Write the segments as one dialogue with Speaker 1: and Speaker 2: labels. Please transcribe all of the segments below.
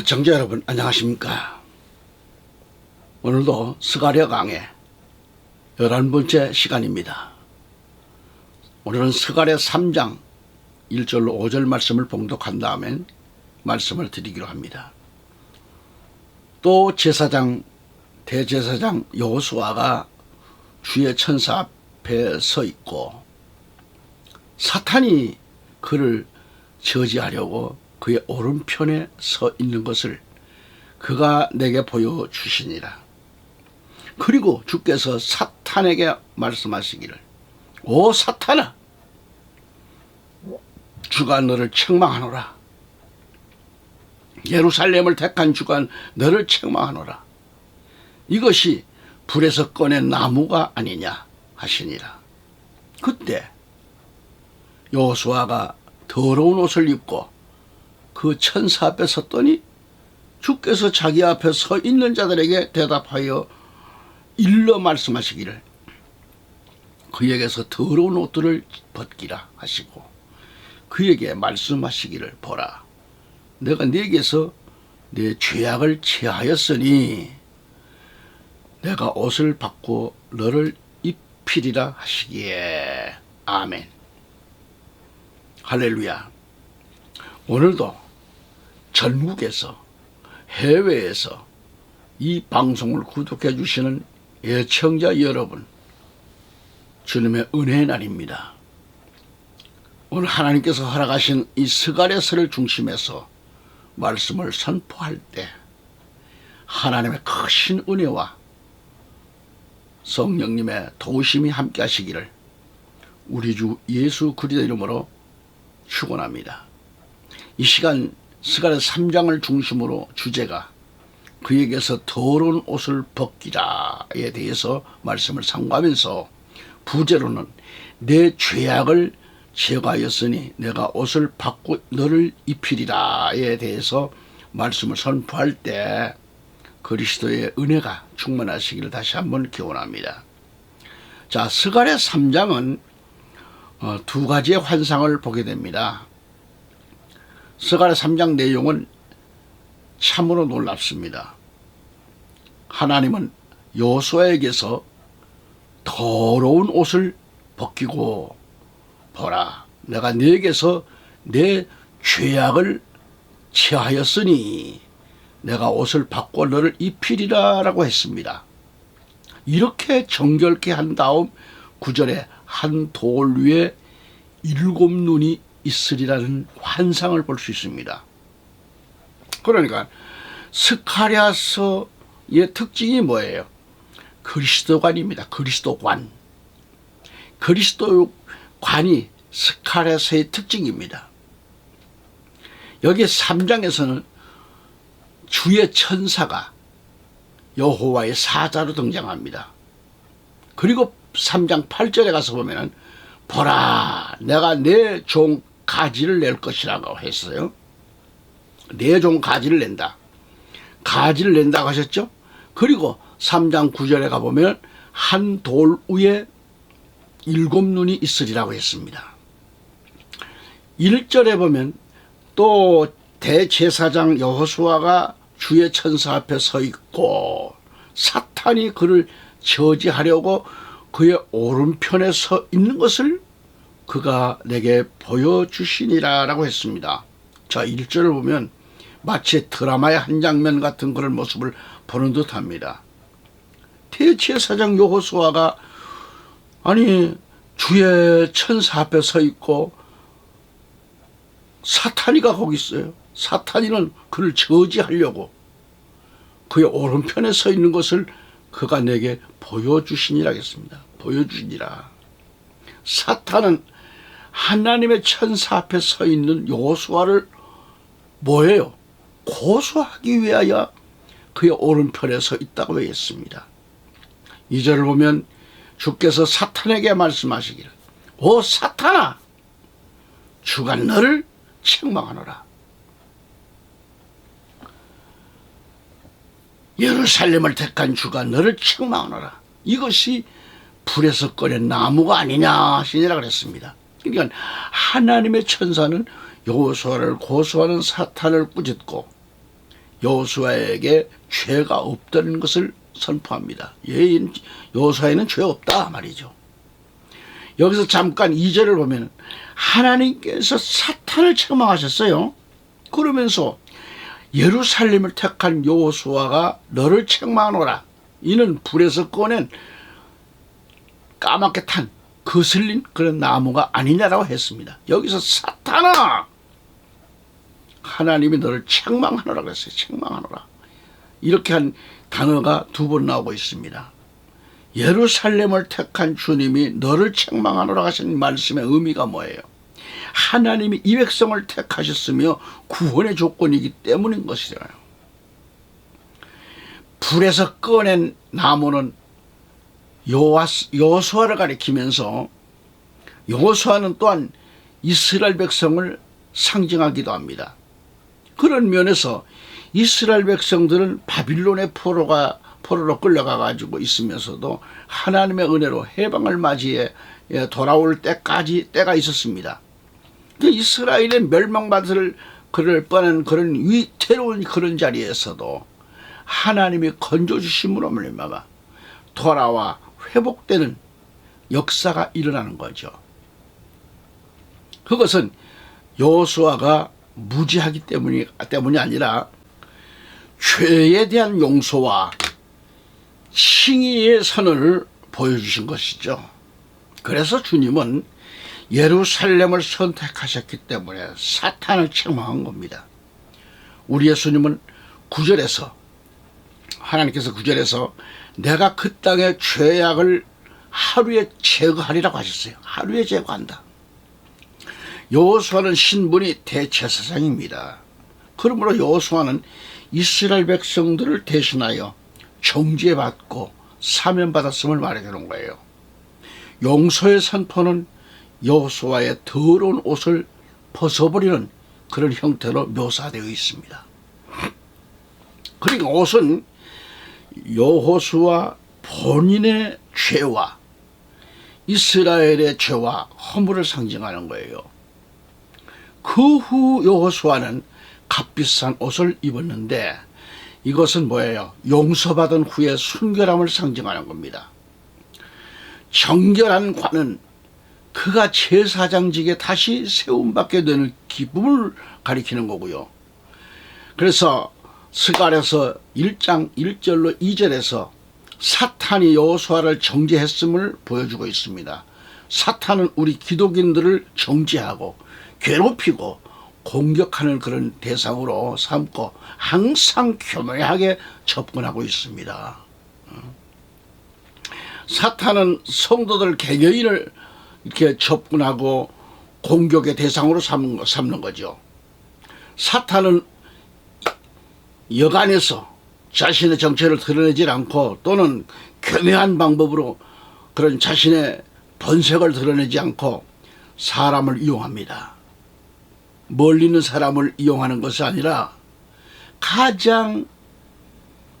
Speaker 1: 애청자 여러분 안녕하십니까? 오늘도 스가랴 강의 열한 번째 시간입니다. 오늘은 스가랴 3장 1절로 5절 말씀을 봉독한 다음엔 말씀을 드리기로 합니다. 또 제사장 대제사장 여호수아가 주의 천사 앞에 서 있고 사탄이 그를 저지하려고 그의 오른편에 서 있는 것을 그가 내게 보여 주시니라. 그리고 주께서 사탄에게 말씀하시기를 오 사탄아 주가 너를 책망하노라. 예루살렘을 택한 주가 너를 책망하노라. 이것이 불에서 꺼낸 나무가 아니냐 하시니라. 그때 여호수아가 더러운 옷을 입고 그 천사 앞에 섰더니 주께서 자기 앞에 서 있는 자들에게 대답하여 일러 말씀하시기를 그에게서 더러운 옷들을 벗기라 하시고 그에게 말씀하시기를 보라. 내가 네게서 내 죄악을 체하였으니 내가 옷을 받고 너를 입히리라 하시기에. 아멘. 할렐루야. 오늘도 전국에서 해외에서 이 방송을 구독해 주시는 애청자 여러분 주님의 은혜의 날입니다. 오늘 하나님께서 허락하신 이 스가랴서를 중심해서 말씀을 선포할 때 하나님의 크신 은혜와 성령님의 도우심이 함께 하시기를 우리 주 예수 그리스도 이름으로 축원합니다. 이 시간 스가랴 3장을 중심으로 주제가 그에게서 더러운 옷을 벗기라에 대해서 말씀을 상고하면서 부제로는 내 죄악을 제거하였으니 내가 옷을 받고 너를 입히리라에 대해서 말씀을 선포할 때 그리스도의 은혜가 충만하시기를 다시 한번 기원합니다. 자, 스가랴 3장은 어, 두 가지의 환상을 보게 됩니다. 스가랴 3장 내용은 참으로 놀랍습니다. 하나님은 여호수아에게서 더러운 옷을 벗기고 보라 내가 네게서 내 죄악을 체하였으니 내가 옷을 바꿔 너를 입히리라 라고 했습니다. 이렇게 정결케 한 다음 구절에 한 돌 위에 일곱 눈이 있으리라는 환상을 볼 수 있습니다. 그러니까 스카랴서의 특징이 뭐예요? 그리스도관입니다. 그리스도관. 그리스도관이 스카랴서의 특징입니다. 여기 3장에서는 주의 천사가 여호와의 사자로 등장합니다. 그리고 3장 8절에 가서 보면은 보라 내가 내 종 가지를 낼 것이라고 했어요. 내종 가지를 낸다. 가지를 낸다고 하셨죠? 그리고 3장 9절에 가보면 한 돌 위에 일곱 눈이 있으리라고 했습니다. 1절에 보면 또 대제사장 여호수아가 주의 천사 앞에 서 있고 사탄이 그를 저지하려고 그의 오른편에 서 있는 것을 그가 내게 보여주시니라 라고 했습니다. 자, 1절을 보면 마치 드라마의 한 장면 같은 그런 모습을 보는 듯 합니다. 대제사장 여호수아가 아니 주의 천사 앞에 서 있고 사탄이가 거기 있어요. 사탄이는 그를 저지하려고 그의 오른편에 서 있는 것을 그가 내게. 보여주시니라. 사탄은 하나님의 천사 앞에 서 있는 요수아를 뭐예요? 고소하기 위하여 그의 오른편에 서 있다고 했습니다. 이절을 보면 주께서 사탄에게 말씀하시기를 오 사탄아 주가 너를 책망하노라. 예루살렘을 택한 주가 너를 책망하노라. 이것이 불에서 꺼낸 나무가 아니냐 하시니라 그랬습니다. 그러니까 하나님의 천사는 여호수아를 고소하는 사탄을 꾸짖고 여호수아에게 죄가 없다는 것을 선포합니다. 예, 여호수아에는 죄 없다 말이죠. 여기서 잠깐 2절을 보면 하나님께서 사탄을 책망하셨어요. 그러면서 예루살렘을 택한 여호수아가 너를 책망하노라. 이는 불에서 꺼낸 까맣게 탄 거슬린 그런 나무가 아니냐라고 했습니다. 여기서 사탄아 하나님이 너를 책망하노라 그랬어요. 책망하노라. 이렇게 한 단어가 두 번 나오고 있습니다. 예루살렘을 택한 주님이 너를 책망하노라 하신 말씀의 의미가 뭐예요? 하나님이 이 백성을 택하셨으며 구원의 조건이기 때문인 것이잖아요. 불에서 꺼낸 나무는 여호수아를 가리키면서 여호수아는 또한 이스라엘 백성을 상징하기도 합니다. 그런 면에서 이스라엘 백성들은 바빌론의 포로가 포로로 끌려가 가지고 있으면서도 하나님의 은혜로 해방을 맞이해 돌아올 때까지 때가 있었습니다. 이스라엘의 멸망받을 그럴 뻔한 그런 위태로운 그런 자리에서도 하나님이 건져 주심으로 말미암아 돌아와 회복되는 역사가 일어나는 거죠. 그것은 여호수아가 무지하기 때문이 때문이 아니라 죄에 대한 용서와 칭의의 선을 보여주신 것이죠. 그래서 주님은 예루살렘을 선택하셨기 때문에 사탄을 책망한 겁니다. 우리 예수님은 구절에서 하나님께서 구절에서 내가 그 땅의 죄악을 하루에 제거하리라고 하셨어요. 하루에 제거한다. 여호수아는 신분이 대제사장입니다. 그러므로 여호수아는 이스라엘 백성들을 대신하여 정죄받고 사면받았음을 말해주는 거예요. 용서의 선포는 여호수아의 더러운 옷을 벗어버리는 그런 형태로 묘사되어 있습니다. 그러니까 옷은 여호수아 본인의 죄와 이스라엘의 죄와 허물을 상징하는 거예요. 그 후 여호수아는 값비싼 옷을 입었는데 이것은 뭐예요? 용서받은 후에 순결함을 상징하는 겁니다. 정결한 관은 그가 제사장직에 다시 세움받게 되는 기쁨을 가리키는 거고요. 그래서 스갈에서 1장 1절로 2절에서 사탄이 여호수아를 정죄했음을 보여주고 있습니다. 사탄은 우리 기독인들을 정죄하고 괴롭히고 공격하는 그런 대상으로 삼고 항상 교묘하게 접근하고 있습니다. 사탄은 성도들 개개인을 이렇게 접근하고 공격의 대상으로 삼는 거죠. 사탄은 여간에서 자신의 정체를 드러내지 않고 또는 교묘한 방법으로 그런 자신의 본색을 드러내지 않고 사람을 이용합니다. 멀리 있는 사람을 이용하는 것이 아니라 가장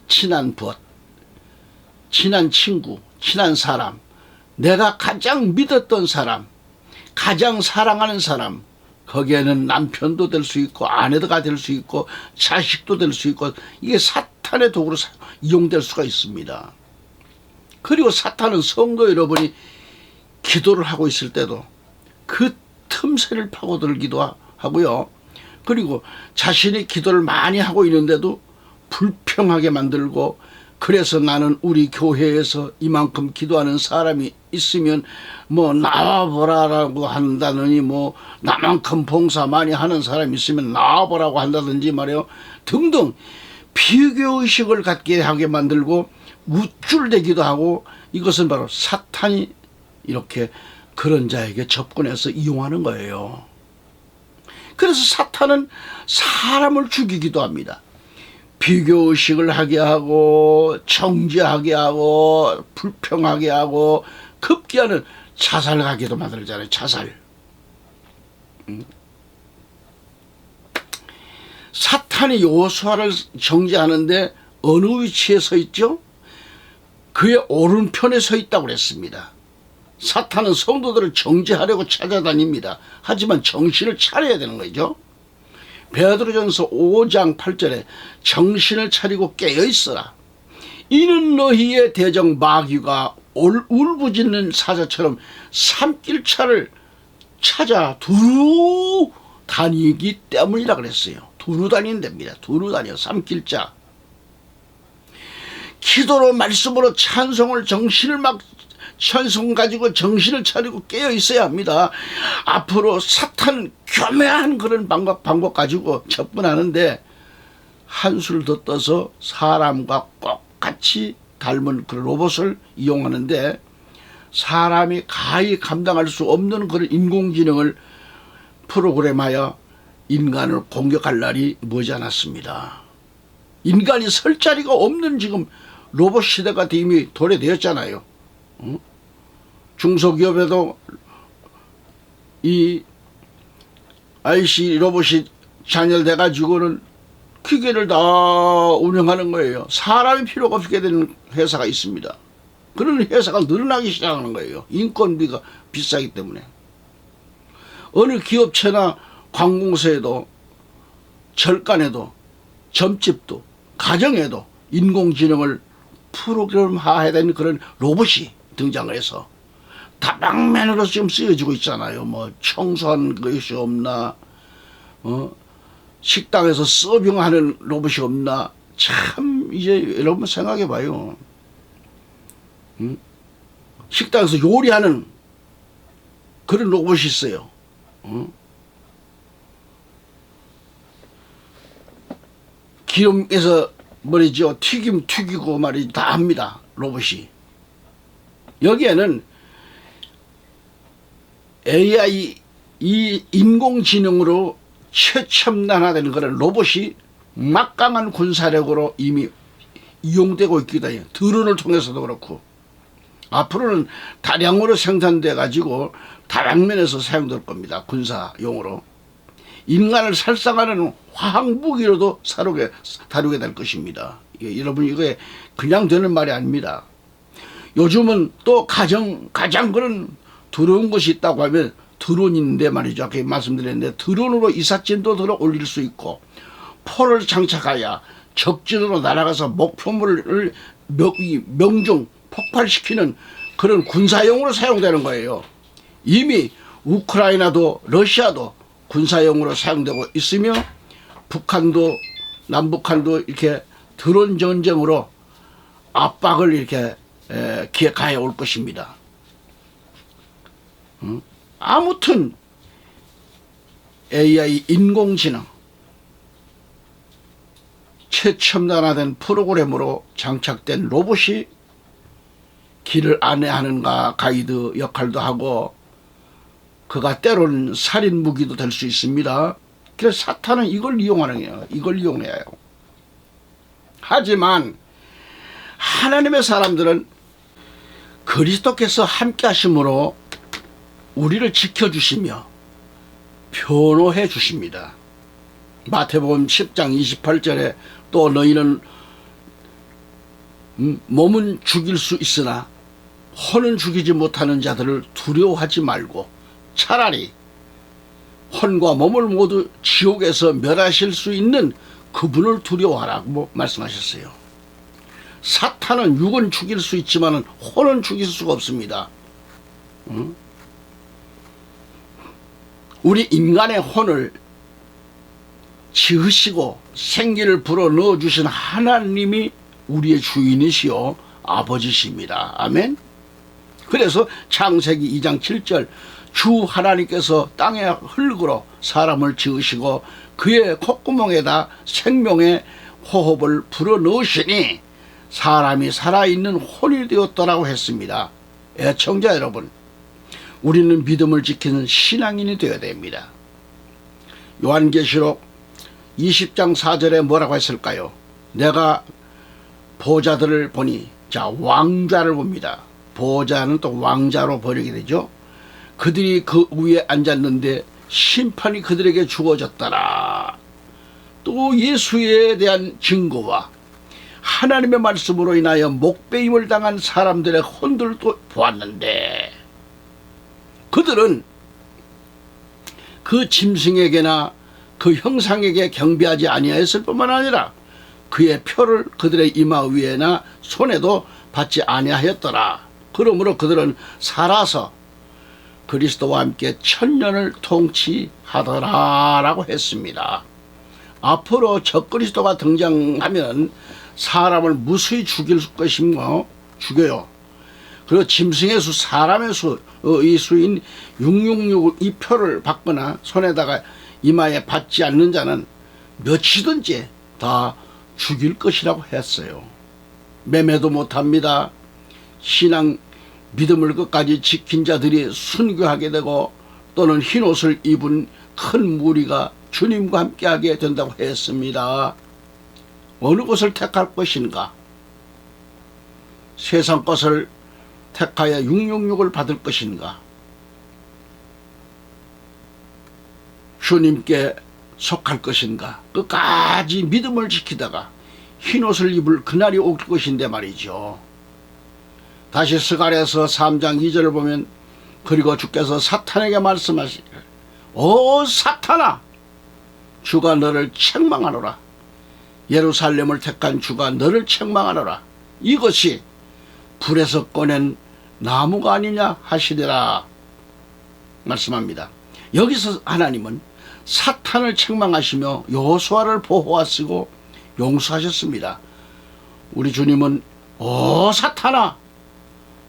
Speaker 1: 친한 벗, 친한 친구, 친한 사람, 내가 가장 믿었던 사람, 가장 사랑하는 사람, 거기에는 남편도 될 수 있고 아내가 될 수 있고 자식도 될 수 있고 이게 사탄의 도구로 이용될 수가 있습니다. 그리고 사탄은 성도 여러분이 기도를 하고 있을 때도 그 틈새를 파고들기도 하고요. 그리고 자신이 기도를 많이 하고 있는데도 불평하게 만들고 그래서 나는 우리 교회에서 이만큼 기도하는 사람이 있으면 뭐 나와보라라고 한다느니 뭐 나만큼 봉사 많이 하는 사람이 있으면 나와보라고 한다든지 말이요 등등 비교의식을 갖게 하게 만들고 우쭐대기도 하고 이것은 바로 사탄이 이렇게 그런 자에게 접근해서 이용하는 거예요. 그래서 사탄은 사람을 죽이기도 합니다. 비교 의식을 하게 하고 정죄하게 하고 불평하게 하고 급기야는 자살하게도 만들잖아요. 자살. 음. 사탄이 요수아를 정죄하는데 어느 위치에 서 있죠? 그의 오른편에 서 있다고 그랬습니다. 사탄은 성도들을 정죄하려고 찾아다닙니다. 하지만 정신을 차려야 되는 거죠. 베드로전서 5장 8절에 정신을 차리고 깨어 있어라. 이는 너희의 대적 마귀가 올- 울부짖는 사자처럼 삼길차를 찾아 두루 다니기 때문이라 그랬어요. 두루 데입니다. 두루 다녀 삼길자. 기도로 말씀으로 찬송을 정신을 막 찬송 가지고 정신을 차리고 깨어 있어야 합니다. 앞으로 사탄 교묘한 그런 방법 방법 가지고 접근하는데 한술 더 떠서 사람과 똑같이 닮은 그런 로봇을 이용하는데 사람이 가히 감당할 수 없는 그런 인공지능을 프로그램하여 인간을 공격할 날이 머지않았습니다. 인간이 설 자리가 없는 지금 로봇 시대가 이미 도래되었잖아요. 응? 중소기업에도 이 IC 로봇이 잔여돼 가지고는 기계를 다 운영하는 거예요. 사람이 필요가 없게 되는 회사가 있습니다. 그런 회사가 늘어나기 시작하는 거예요. 인건비가 비싸기 때문에. 어느 기업체나 관공서에도 절간에도 점집도 가정에도 인공지능을 프로그램화해야 되는 그런 로봇이 등장을 해서 다방면으로 지금 쓰여지고 있잖아요. 뭐 청소하는 것이 없나, 어 식당에서 서빙하는 로봇이 없나. 참 이제 여러분 생각해 봐요. 응? 식당에서 요리하는 그런 로봇이 있어요. 응? 기름에서 뭐리죠 튀김 튀기고 말이 다 합니다 로봇이 여기에는 AI 이 인공지능으로 최첨단화된 그런 로봇이 막강한 군사력으로 이미 이용되고 있기도 해요 드론을 통해서도 그렇고 앞으로는 다량으로 생산돼 가지고 다양면에서 사용될 겁니다 군사용으로 인간을 살상하는 화학무기로도 사르게, 다루게 될 것입니다. 이게 여러분 이게 그냥 되는 말이 아닙니다. 요즘은 또 가정 가장 그런 두려운 것이 있다고 하면 드론인데 말이죠. 아까 말씀드렸는데 드론으로 이삿짐도 들어 올릴 수 있고 포를 장착하여 적진으로 날아가서 목표물을 명, 이 명중 폭발시키는 그런 군사용으로 사용되는 거예요. 이미 우크라이나도 러시아도 군사용으로 사용되고 있으며 북한도 남북한도 이렇게 드론 전쟁으로 압박을 이렇게 에, 기획하여 올 것입니다. 음? 아무튼 AI 인공지능 최첨단화된 프로그램으로 장착된 로봇이 길을 안내하는가 가이드 역할도 하고 그가 때로는 살인 무기도 될 수 있습니다. 그래서 사탄은 이걸 이용하는 거예요. 이걸 이용해요. 하지만 하나님의 사람들은 그리스도께서 함께 하심으로 우리를 지켜주시며 변호해 주십니다. 마태복음 10장 28절에 또 너희는 음, 몸은 죽일 수 있으나 혼은 죽이지 못하는 자들을 두려워하지 말고 차라리 혼과 몸을 모두 지옥에서 멸하실 수 있는 그분을 두려워하라고 말씀하셨어요. 사탄은 육은 죽일 수 있지만 혼은 죽일 수가 없습니다. 응? 우리 인간의 혼을 지으시고 생기를 불어 넣어 주신 하나님이 우리의 주인이시요 아버지십니다. 아멘. 그래서 창세기 2장 7절 주 하나님께서 땅의 흙으로 사람을 지으시고 그의 콧구멍에다 생명의 호흡을 불어 넣으시니 사람이 살아있는 혼이 되었더라고 했습니다. 애청자 여러분, 우리는 믿음을 지키는 신앙인이 되어야 됩니다. 요한계시록 20장 4절에 뭐라고 했을까요? 내가 보좌들을 보니 자 왕좌를 봅니다. 보좌는 또 왕자로 번역이 되죠. 그들이 그 위에 앉았는데 심판이 그들에게 주어졌더라. 또 예수에 대한 증거와 하나님의 말씀으로 인하여 목배임을 당한 사람들의 혼들도 보았는데 그들은 그 짐승에게나 그 형상에게 경배하지 아니하였을 뿐만 아니라 그의 표를 그들의 이마 위에나 손에도 받지 아니하였더라. 그러므로 그들은 살아서 그리스도와 함께 천년을 통치하더라라고 했습니다. 앞으로 적그리스도가 등장하면 사람을 무수히 죽일 것이며 죽여요. 그리고 짐승의 수, 사람의 수, 어, 이 수인 666이 표를 받거나 손에다가 이마에 받지 않는 자는 몇이든지 다 죽일 것이라고 했어요. 매매도 못합니다. 신앙 믿음을 끝까지 지킨 자들이 순교하게 되고 또는 흰 옷을 입은 큰 무리가 주님과 함께하게 된다고 했습니다. 어느 것을 택할 것인가? 세상 것을 택하여 666을 받을 것인가? 주님께 속할 것인가? 끝까지 믿음을 지키다가 흰 옷을 입을 그날이 올 것인데 말이죠. 다시 스가랴서 3장 2절을 보면 그리고 주께서 사탄에게 말씀하시기를 오 사탄아 주가 너를 책망하노라 예루살렘을 택한 주가 너를 책망하노라 이것이 불에서 꺼낸 나무가 아니냐 하시리라 말씀합니다. 여기서 하나님은 사탄을 책망하시며 여호수아를 보호하시고 용서하셨습니다. 우리 주님은 오 사탄아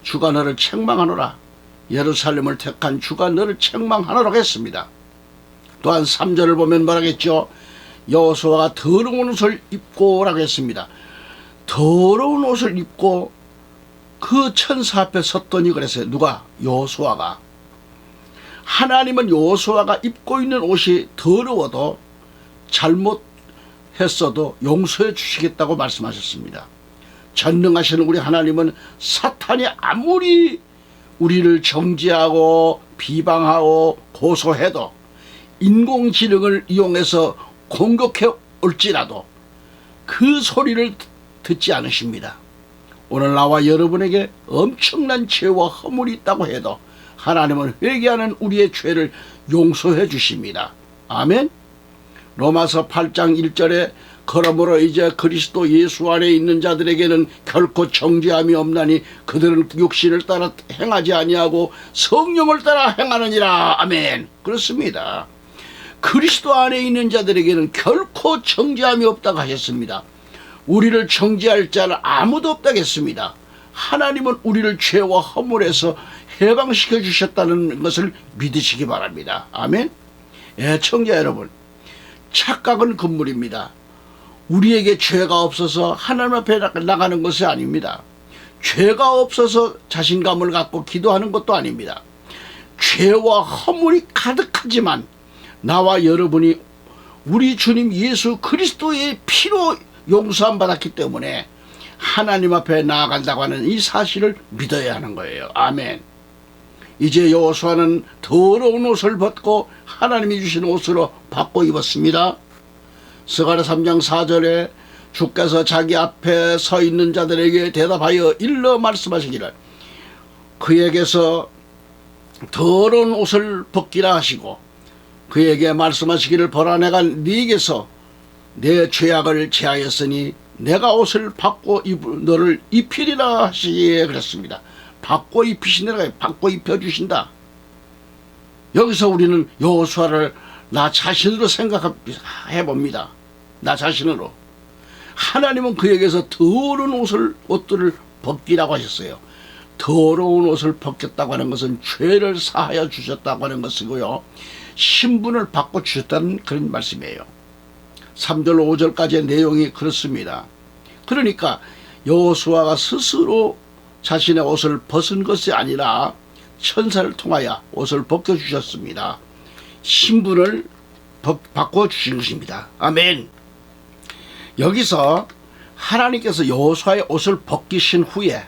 Speaker 1: 주가 너를 책망하노라 예루살렘을 택한 주가 너를 책망하노라고 했습니다. 또한 3절을 보면 뭐라겠죠? 여호수아가 더러운 옷을 입고라고 했습니다. 더러운 옷을 입고 그 천사 앞에 섰더니 그랬어요. 누가? 여호수아가. 하나님은 여호수아가 입고 있는 옷이 더러워도 잘못했어도 용서해 주시겠다고 말씀하셨습니다. 전능하시는 우리 하나님은 사탄이 아무리 우리를 정죄하고 비방하고 고소해도 인공지능을 이용해서 공격해 올지라도 그 소리를 듣지 않으십니다. 오늘 나와 여러분에게 엄청난 죄와 허물이 있다고 해도 하나님은 회개하는 우리의 죄를 용서해 주십니다. 아멘. 로마서 8장 1절에 그러므로 이제 그리스도 예수 안에 있는 자들에게는 결코 정죄함이 없나니 그들은 육신을 따라 행하지 아니하고 성령을 따라 행하느니라. 아멘. 그렇습니다. 그리스도 안에 있는 자들에게는 결코 정죄함이 없다고 하셨습니다. 우리를 정죄할 자는 아무도 없다고 했습니다. 하나님은 우리를 죄와 허물에서 해방시켜 주셨다는 것을 믿으시기 바랍니다. 아멘. 애청자 여러분, 착각은 금물입니다. 우리에게 죄가 없어서 하나님 앞에 나가는 것이 아닙니다. 죄가 없어서 자신감을 갖고 기도하는 것도 아닙니다. 죄와 허물이 가득하지만 나와 여러분이 우리 주님 예수 그리스도의 피로 용서함 받았기 때문에 하나님 앞에 나아간다고 하는 이 사실을 믿어야 하는 거예요. 아멘. 이제 여호수아는 더러운 옷을 벗고 하나님이 주신 옷으로 바꿔 입었습니다. 스가랴 3장 4절에 주께서 자기 앞에 서 있는 자들에게 대답하여 일러 말씀하시기를 그에게서 더러운 옷을 벗기라 하시고 그에게 말씀하시기를 보라 내가 네게서 내 죄악을 제하였으니 내가 옷을 바꿔 입 너를 입히리라 하시기에 그랬습니다. 바꿔 입히시느라 바꿔 입혀 주신다. 여기서 우리는 여호수아를 나 자신으로 생각해 봅니다. 나 자신으로 하나님은 그에게서 더러운 옷을 옷들을 벗기라고 하셨어요. 더러운 옷을 벗겼다고 하는 것은 죄를 사하여 주셨다고 하는 것이고요. 신분을 바꿔 주셨다는 그런 말씀이에요. 3절 5절까지의 내용이 그렇습니다. 그러니까 여호수아가 스스로 자신의 옷을 벗은 것이 아니라 천사를 통하여 옷을 벗겨 주셨습니다. 신분을 바꿔 주신 것입니다. 아멘. 여기서 하나님께서 여호수아의 옷을 벗기신 후에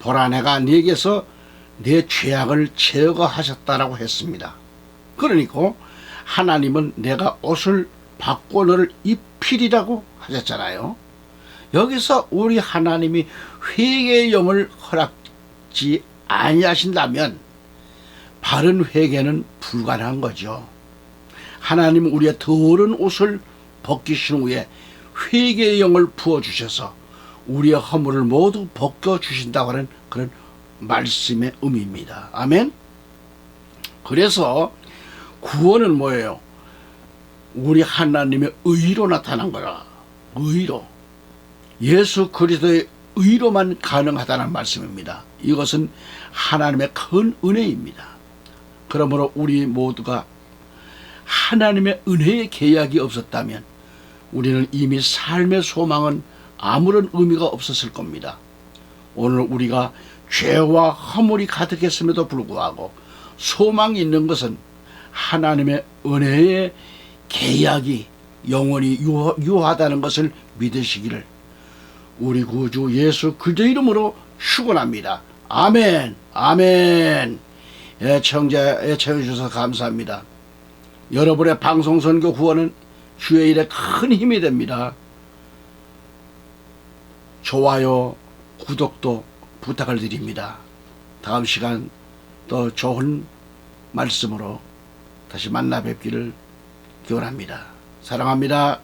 Speaker 1: 보라 내가 네게서 내 죄악을 제거하셨다라고 했습니다. 그러니까 하나님은 내가 옷을 바꿔 너를 입히리라고 하셨잖아요. 여기서 우리 하나님이 회개의 영을 허락지 아니하신다면 바른 회개는 불가능한 거죠. 하나님 우리의 더러운 옷을 벗기신 후에 회개의 영을 부어 주셔서 우리의 허물을 모두 벗겨 주신다고 하는 그런 말씀의 의미입니다. 아멘. 그래서 구원은 뭐예요? 우리 하나님의 의로 나타난 거라. 의로. 예수 그리스도의 의로만 가능하다는 말씀입니다. 이것은 하나님의 큰 은혜입니다. 그러므로 우리 모두가 하나님의 은혜의 계약이 없었다면 우리는 이미 삶의 소망은 아무런 의미가 없었을 겁니다. 오늘 우리가 죄와 허물이 가득했음에도 불구하고 소망이 있는 것은 하나님의 은혜의 계약이 영원히 유하, 유하다는 것을 믿으시기를 우리 구주 예수 그리스도 이름으로 축원합니다. 아멘. 아멘. 애청자 애청해 주셔서 감사합니다. 여러분의 방송 선교 후원은 주의 일에 큰 힘이 됩니다. 좋아요, 구독도 부탁을 드립니다. 다음 시간 또 좋은 말씀으로 다시 만나 뵙기를 기원합니다. 사랑합니다.